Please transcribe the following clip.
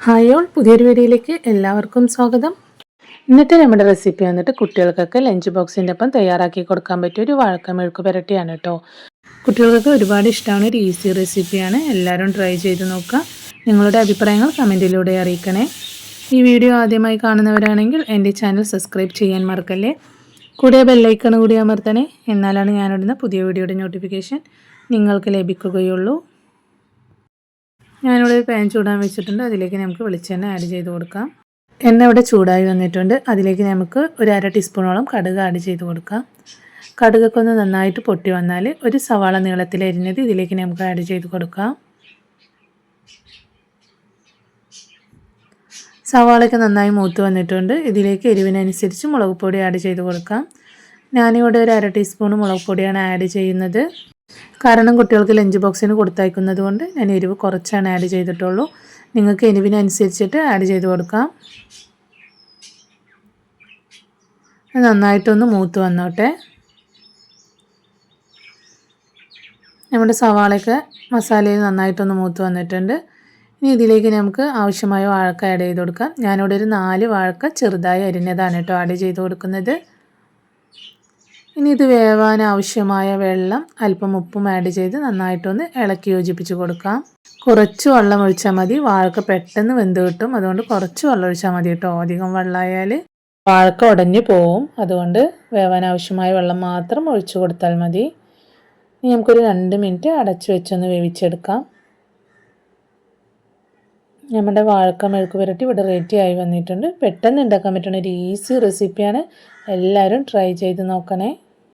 Hi all പുതിയൊരു വീഡിയോയിലേക്ക് എല്ലാവർക്കും സ്വാഗതം. ഇന്നത്തെ നമ്മുടെ റെസിപ്പി വന്നിട്ട് കുട്ടികൾക്കൊക്കെ ലഞ്ച് ബോക്സിന്റെ ഒപ്പം തയ്യാറാക്കി കൊടുക്കാൻ പറ്റിയ ഒരു വാഴക്ക മെഴുക്ക് പുരട്ടിയാണ് കേട്ടോ. കുട്ടികൾക്കൊക്കെ ഒരുപാട് ഇഷ്ടമാണ് ഒരു ഈസി റെസിപ്പിയാണ് എല്ലാവരും ട്രൈ ചെയ്ത് നോക്കുക. നിങ്ങളുടെ അഭിപ്രായങ്ങൾ കമന്റിലൂടെ അറിയിക്കണേ. ഈ വീഡിയോ ആദ്യമായി കാണുന്നവരാണെങ്കിൽ എന്റെ ചാനൽ സബ്സ്ക്രൈബ് ചെയ്യാൻ മറക്കല്ലേ? കൂടെ ബെല്ലൈക്കൺ കൂടി അമർത്തണേ. എന്നാലാണ് ഞാനിടുന്ന പുതിയ വീഡിയോയുടെ നോട്ടിഫിക്കേഷൻ നിങ്ങൾക്ക് ലഭിക്കുകയുള്ളൂ. ഞാനിവിടെ ഒരു പാൻ ചൂടാൻ വെച്ചിട്ടുണ്ട്. അതിലേക്ക് നമുക്ക് വെളിച്ചെണ്ണ ആഡ് ചെയ്ത് കൊടുക്കാം. എണ്ണ ഇവിടെ ചൂടായി വന്നിട്ടുണ്ട്. അതിലേക്ക് നമുക്ക് ഒരു അര ടീസ്പൂണോളം കടുക് ആഡ് ചെയ്ത് കൊടുക്കാം. കടുകൊക്കെ ഒന്ന് നന്നായിട്ട് പൊട്ടി വന്നാൽ ഒരു സവാള നീളത്തിൽ അരിഞ്ഞത് ഇതിലേക്ക് നമുക്ക് ആഡ് ചെയ്ത് കൊടുക്കാം. സവാളയൊക്കെ നന്നായി മൂത്ത് വന്നിട്ടുണ്ട്. ഇതിലേക്ക് എരിവിനനുസരിച്ച് മുളക് പൊടി ആഡ് ചെയ്ത് കൊടുക്കാം. ഞാനിവിടെ ഒരു അര ടീസ്പൂൺ മുളക് പൊടിയാണ് ആഡ് ചെയ്യുന്നത്. കാരണം കുട്ടികൾക്ക് ലഞ്ച് ബോക്സിന് കൊടുത്തയക്കുന്നത് കൊണ്ട് ഞാൻ എരിവ് കുറച്ചാണ് ആഡ് ചെയ്തിട്ടുള്ളൂ. നിങ്ങൾക്ക് എരിവിനനുസരിച്ചിട്ട് ആഡ് ചെയ്ത് കൊടുക്കാം. നന്നായിട്ടൊന്ന് മൂത്ത് വന്നോട്ടെ. നമ്മുടെ സവാളയൊക്കെ മസാലയിൽ നന്നായിട്ടൊന്ന് മൂത്ത് വന്നിട്ടുണ്ട്. ഇനി ഇതിലേക്ക് നമുക്ക് ആവശ്യമായ വാഴക്ക ആഡ് ചെയ്ത് കൊടുക്കാം. ഞാനിവിടെ ഒരു നാല് വാഴക്ക ചെറുതായി അരിഞ്ഞതാണ് കേട്ടോ ആഡ് ചെയ്ത് കൊടുക്കുന്നത്. ഇനി ഇത് വേവാൻ ആവശ്യമായ വെള്ളം അല്പം ഉപ്പും ആഡ് ചെയ്ത് നന്നായിട്ടൊന്ന് ഇളക്കി യോജിപ്പിച്ച് കൊടുക്കാം. കുറച്ച് വെള്ളം ഒഴിച്ചാൽ മതി. വാഴക്ക പെട്ടെന്ന് വെന്ത് കിട്ടും. അതുകൊണ്ട് കുറച്ച് വെള്ളം ഒഴിച്ചാൽ മതി കേട്ടോ. അധികം വെള്ളമായാൽ വാഴക്ക ഉടഞ്ഞു പോവും. അതുകൊണ്ട് വേവാൻ ആവശ്യമായ വെള്ളം മാത്രം ഒഴിച്ചു കൊടുത്താൽ മതി. ഇനി നമുക്കൊരു രണ്ട് മിനിറ്റ് അടച്ചു വെച്ചൊന്ന് വേവിച്ചെടുക്കാം. നമ്മുടെ വാഴക്ക മെഴുക്ക് പുരട്ടി ഇവിടെ റെഡി ആയി വന്നിട്ടുണ്ട്. പെട്ടെന്ന് ഉണ്ടാക്കാൻ പറ്റുന്ന ഒരു ഈസി റെസിപ്പിയാണ് എല്ലാവരും ട്രൈ ചെയ്ത് നോക്കണേ.